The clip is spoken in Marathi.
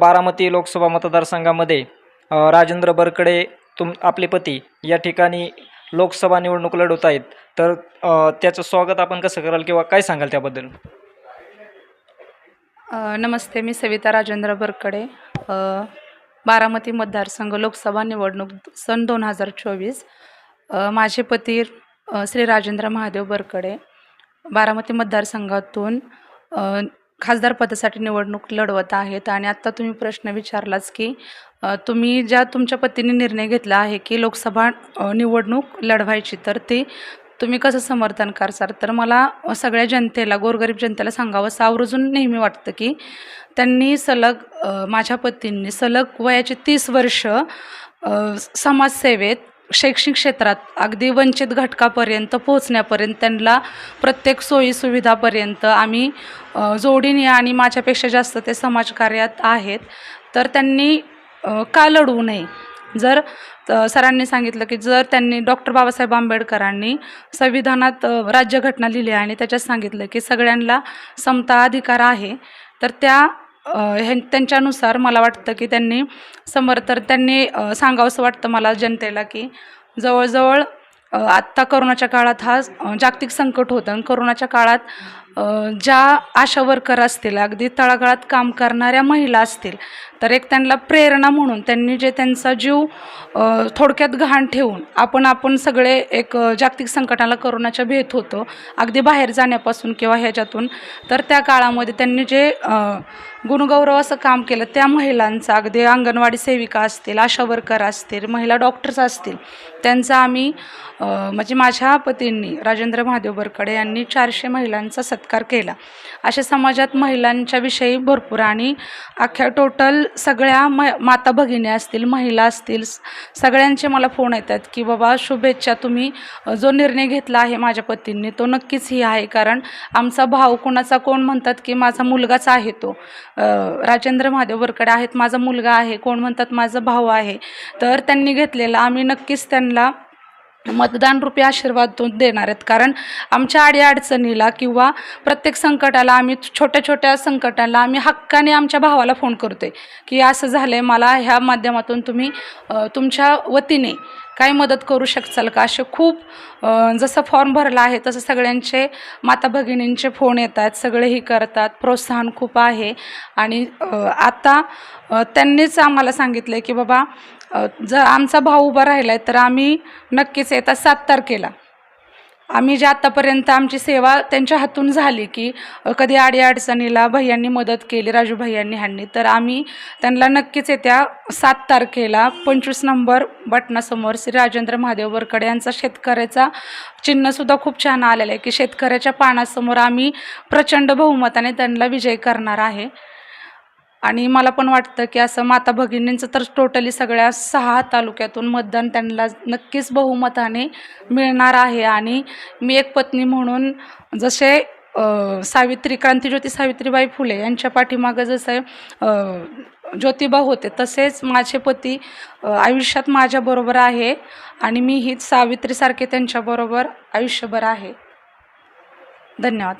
बारामती लोकसभा मतदारसंघामध्ये राजेंद्र बरकडे तुम आपले पती या ठिकाणी लोकसभा निवडणूक लढवत आहेत. तर त्याचं स्वागत आपण कसं कराल किंवा काय सांगाल त्याबद्दल? नमस्ते मी सविता राजेंद्र बरकडे. बारामती मतदारसंघ लोकसभा निवडणूक सन दोन हजार चोवीस. माझे पती श्री राजेंद्र महादेव बरकडे. बारामती मतदारसंघातून खासदार पदासाठी निवडणूक लढवत आहेत आणि आत्ता तुम्ही प्रश्न विचारलाच की तुम्ही ज्या तुमच्या पतीने निर्णय घेतला आहे की लोकसभा निवडणूक लढवायची तर ती तुम्ही कसं समर्थन करसाल? तर मला सगळ्या जनतेला गोरगरीब जनतेला सांगावं आवर्जून नेहमी वाटतं की त्यांनी सलग माझ्या पतींनी सलग वयाचे तीस वर्ष समाजसेवेत शैक्षणिक क्षेत्रात अगदी वंचित घटकापर्यंत पोहोचण्यापर्यंत त्यांना प्रत्येक सोयीसुविधापर्यंत आम्ही जोडीने आणि माझ्यापेक्षा जास्त ते समाजकार्यात आहेत. तर त्यांनी का लढवू नये? जर सरांनी सांगितलं की जर त्यांनी डॉक्टर बाबासाहेब आंबेडकरांनी संविधानात राज्यघटना लिहिली आहे आणि त्याच्यात सांगितलं की सगळ्यांना समता अधिकार आहे तर त्या ह्यां त्यांच्यानुसार मला वाटतं की त्यांनी समर्थ त्यांनी सांगावंसं वाटतं मला जनतेला की जवळजवळ आत्ता करोनाच्या काळात हा जागतिक संकट होतं. आणि करोनाच्या काळात ज्या आशा वर्कर असतील अगदी तळागाळात काम करणाऱ्या महिला असतील तर एक त्यांना प्रेरणा म्हणून त्यांनी जे त्यांचा जीव थोडक्यात घाण ठेवून आपण आपण सगळे एक जागतिक संकटाला करोनाच्या भेट होतो अगदी बाहेर जाण्यापासून किंवा ह्याच्यातून तर त्या काळामध्ये त्यांनी जे गुणगौरव असं काम केलं त्या महिलांचं अगदी अंगणवाडी सेविका असतील आशा वर्कर असतील महिला डॉक्टर्स असतील त्यांचा आम्ही म्हणजे माझ्या पतींनी राजेंद्र महादेव बरकडे यांनी चारशे महिलांचा सत्कार केला. अशा समाजात महिलांच्या विषयी भरपूर आणि अख्ख्या टोटल सगळ्या म माता भगिनी असतील महिला असतील सगळ्यांचे मला फोन येतात की बाबा शुभेच्छा तुम्ही जो निर्णय घेतला आहे माझ्या पतींनी तो नक्कीच ही आहे. कारण आमचा भाव कोणाचा कोण म्हणतात की माझा मुलगाच आहे तो. राजेंद्र महादेवरकडे आहेत माझा मुलगा आहे कोण म्हणतात माझा भाऊ आहे. तर त्यांनी घेतलेला आम्ही नक्कीच त्यांना मतदान रूपी आशीर्वाद देणार आहेत. कारण आमच्या अडीअडचणीला किंवा प्रत्येक संकटाला आम्ही छोट्या छोट्या संकटाला आम्ही हक्काने आमच्या भावाला फोन करतोय की असं झालं आहे मला ह्या माध्यमातून तुम्ही तुमच्या वतीने काय मदत करू शकचाल का? असे खूप जसं फॉर्म भरला आहे तसं सगळ्यांचे माता भगिनींचे फोन येतात सगळे ही करतात. प्रोत्साहन खूप आहे. आणि आता त्यांनीच आम्हाला सांगितलं आहे की बाबा जर आमचा भाऊ उभा राहिला आहे तर आम्ही नक्कीच येतात सात तारखेला. आम्ही जे आत्तापर्यंत आमची सेवा त्यांच्या हातून झाली की कधी अडीअडचणीला भैयांनी मदत केली राजू भैयांनी ह्यांनी तर आम्ही त्यांना नक्कीच येत्या सात तारखेला पंचवीस नंबर बटनासमोर श्री राजेंद्र महादेव बरकडे यांचा शेतकऱ्याचा चिन्हसुद्धा खूप छान आलेलं आहे की शेतकऱ्याच्या पानासमोर आम्ही प्रचंड बहुमताने त्यांना विजय करणार आहे. आणि मला पण वाटतं की असं माता भगिनींचं तर टोटली सगळ्या सहा तालुक्यातून मतदान त्यांना नक्कीच बहुमताने मिळणार आहे. आणि मी एक पत्नी म्हणून जसे सावित्री क्रांतीज्योती सावित्रीबाई फुले यांच्या पाठीमागं जसं ज्योतिबा होते तसेच माझे पती आयुष्यात माझ्याबरोबर आहे आणि मी हीच सावित्रीसारखे त्यांच्याबरोबर आयुष्यभर आहे. धन्यवाद.